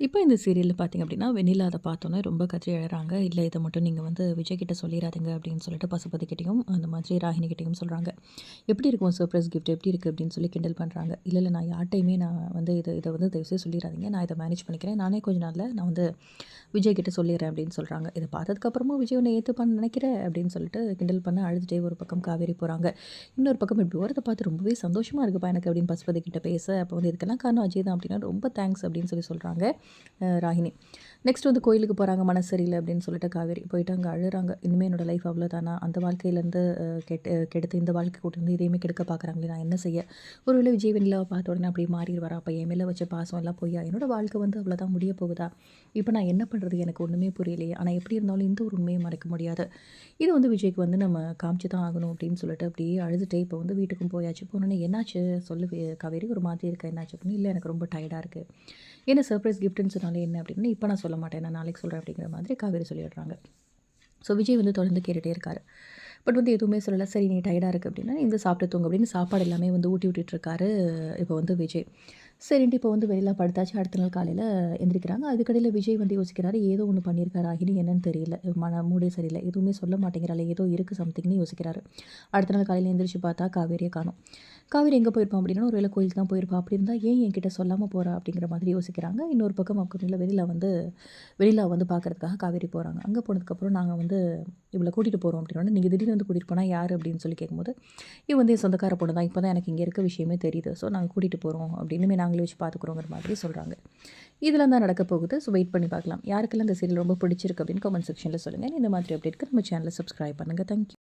இப்போ இந்த சீரியலில் பார்த்தீங்க அப்படின்னா வெண்ணிலா அதை பார்த்தோன்னே ரொம்ப கத்திரி எழுறாங்க இல்லை இதை மட்டும் நீங்கள் வந்து விஜய் கிட்ட சொல்லிடாதீங்க அப்படின்னு சொல்லிட்டு பசுபதிக்கிட்டையும் அந்த மாதிரி ராகினிகிட்டையும் சொல்கிறாங்க எப்படி இருக்கும் சர்ப்ரைஸ் கிஃப்ட் எப்படி இருக்குது அப்படின்னு சொல்லி கிண்டல் பண்ணுறாங்க இல்லை இல்லை நான் யார்ட்டையுமே நான் வந்து இதை இதை வந்து தயவுசெய்து சொல்லிடாதீங்க நான் இதை மேனேஜ் பண்ணிக்கிறேன். நானே கொஞ்ச நாளில் நான் வந்து விஜய் கிட்ட சொல்லிடுறேன் அப்படின்னு சொல்கிறாங்க இதை பார்த்ததுக்கப்புறமும் விஜய் உன்னை ஏற்றுப்பான்னு நினைக்கிறேன் அப்படின்னு சொல்லிட்டு கிண்டல் பண்ண அழுதுட்டே ஒரு பக்கம் காவேரி போகிறாங்க இன்னொரு பக்கம் இப்படி வரதை பார்த்து ரொம்பவே சந்தோஷமாக இருக்குப்பா எனக்கு அப்படின்னு பசுபதி கிட்ட பேச. அப்போ வந்து இதுக்கெல்லாம் காரணம் அஜய் தான் அப்படின்னா ரொம்ப தேங்க்ஸ் அப்படின்னு சொல்லி சொல்கிறாங்க ராகினி. நெக்ஸ்ட் வந்து கோயிலுக்கு போகிறாங்க மனசரியில் அப்படின்னு சொல்லிட்டு காவேரி போயிட்டு அங்கே அழுறாங்க. இனிமேல் என்னோட லைஃப் அவ்வளோதானா அந்த வாழ்க்கையிலேருந்து கெட்டு கெடுத்து இந்த வாழ்க்கை கூட்டிருந்து வந்து இதையுமே கெடுக்க பார்க்குறாங்களே நான் என்ன செய்ய? ஒருவேளை விஜய் வெண்ணிலாவை பார்த்த உடனே அப்படியே மாறிடுவாரா? அப்போ என் மேலே வச்ச பாசம் எல்லாம் பொய்யா? என்னோடய வாழ்க்கை வந்து அவ்வளோதான் முடிய போகுதா? இப்போ நான் என்ன பண்ணுறது எனக்கு ஒன்றுமே புரியலையே. ஆனால் எப்படி இருந்தாலும் இந்த ஒரு உண்மையை மறைக்க முடியாது. இது வந்து விஜய்க்கு வந்து நம்ம காமிச்சு தான் ஆகணும் அப்படின்னு சொல்லிட்டு அப்படியே அழுதுட்டே இப்போ வந்து வீட்டுக்கும் போயாச்சு. போனோன்னே என்னாச்சு? சொல்லு காவேரி ஒரு மாதிரி இருக்கா? என்னாச்சு அப்படின்னு? இல்லை எனக்கு ரொம்ப டயர்டாக இருக்குது என்ன சர்ப்ரைஸ் கிஃப்ட்னு சொன்னாலே என்ன அப்படின்னு? இப்போ நான் சொல்ல மாட்டேன் நான் நாளைக்கு சொல்கிறேன் அப்படிங்கிற மாதிரி காவேரி சொல்லிடுறாங்க. ஸோ விஜய் வந்து தொடர்ந்து கேட்டுகிட்டே இருக்காரு. பட் வந்து எதுவுமே சொல்லலை. சரி நீ டயர்டாக இருக்குது அப்படின்னா இந்த சாப்பிட்டு தூங்க அப்படின்னு சாப்பாடு எல்லாமே வந்து ஊட்டி விட்டுட்டு இருக்காரு இப்போ வந்து விஜய். சரின்ட்டு இப்போ வந்து வெளியில் படுத்தாச்சு. அடுத்த நாள் காலையில் எந்திரிக்கிறாங்க. அதுக்கடையில் விஜய் வந்து யோசிக்கிறாரு ஏதோ ஒன்று பண்ணியிருக்காரு ஆகினி என்னன்னு தெரியல. மன மூடே சரியில்லை. எதுவுமே சொல்ல மாட்டேங்கிறாள் ஏதோ இருக்குது சம்திங்னு யோசிக்கிறாரு. அடுத்த நாள் காலையில் எந்திரிச்சு பார்த்தா காவேரியை காணும். காவேரி எங்கே போயிருப்பான் அப்படின்னா ஒரு வேளை கோயிலுக்கு தான் போயிருப்பா. அப்படி இருந்தால் ஏன் என்கிட்ட சொல்லாமல் போகிறா அப்படிங்கிற மாதிரி யோசிக்கிறாங்க. இன்னொரு பக்கம் அப்படின்னா வெளியில் வந்து வெளியில் வந்து பார்க்கறதுக்காக காவேரி போகிறாங்க அங்கே போனதுக்கப்புறம் நாங்கள் வந்து இவளை கூட்டிகிட்டு போகிறோம் அப்படின்னா நீங்கள் திடீர்னு வந்து கூட்டிகிட்டு போனால் யார்? அப்படின்னு சொல்லி கேட்கும்போது இவன் வந்து என் சொந்தக்கார பொண்ணு தான். இப்போ தான் எனக்கு இங்கே இருக்க விஷயமே தெரியுது. ஸோ நாங்கள் கூட்டிகிட்டு போகிறோம் அப்படின்னுமே நாங்களே வச்சு பார்த்துக்குறோங்கிற மாதிரி சொல்கிறாங்க இதெல்லாம் தான் நடக்க போகுது. ஸோ வெயிட் பண்ணி பார்க்கலாம் யாருக்கெல்லாம் இந்த சீரியல் ரொம்ப பிடிச்சிருக்கு அப்படின்னு கமெண்ட் செக்ஷனில் சொல்லுங்கள் இந்த மாதிரி அப்டேட்க்கு நம்ம சேனலை சப்ஸ்கிரைப் பண்ணுங்கள் தேங்க்யூ